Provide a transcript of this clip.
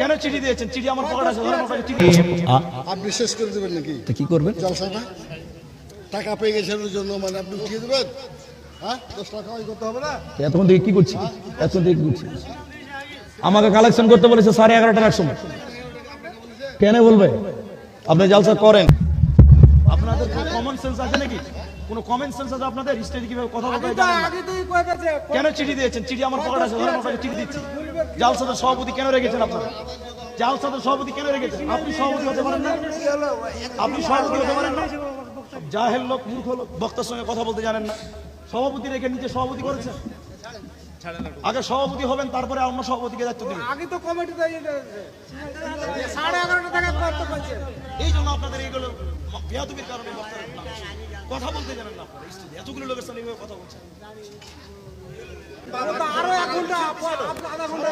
কেন চিঠি দিয়েছেন? চিঠি আমার পকেট আছে ধরেন পকেটে চিঠি আপনি শেষ করে দেবেন নাকি? তো কি করবেন? জলসাটা টাকা পেয়ে গেছেন ওর জন্য মানে আপনি উঠিয়ে দেবেন? হ্যাঁ? দশ টাকা কামাই করতে হবে না? এতক্ষণ থেকে কি করছি এতক্ষণ থেকে কি করছি আমাকে কালেকশন করতে বলেছে সাড়ে এগারোটার সময় কেন বলবে? আপনি জালসা করেন। আপনাদের কমন সেন্স আছে নাকি? কোনো কমন সেন্স আছে আপনাদের? স্টেজে কীভাবে কথা বলতে? কেন চিঠি দিয়েছেন? চিঠি আমার পকেট আছে চিঠি দিচ্ছি। জালসাদের সভাপতি কেন রেখেছেন আপনারা জালসাদের সভাপতি কেন রেখেছেন? আপনি সভাপতি হতে পারেন না? আপনি সভাপতি হতে পারেন না? জাহেল লোক মূর্খ লোক বক্তার সঙ্গে কথা বলতে জানেন না। সভাপতি রেখে নিজে সভাপতি করেছেন? আগে সভাপতি হবেন তারপরে অন্য সভাপতিকে দায়িত্ব দিবেন। আগে তো কমিটি এই জন্য আপনাদের এইগুলো বেয়াদবির কারণে কথা বলতে জানেন না আপনারা স্টেজে। এতগুলো লোকের সামনে কথা বলছেন আরও এক ঘণ্টা আধা ঘণ্টা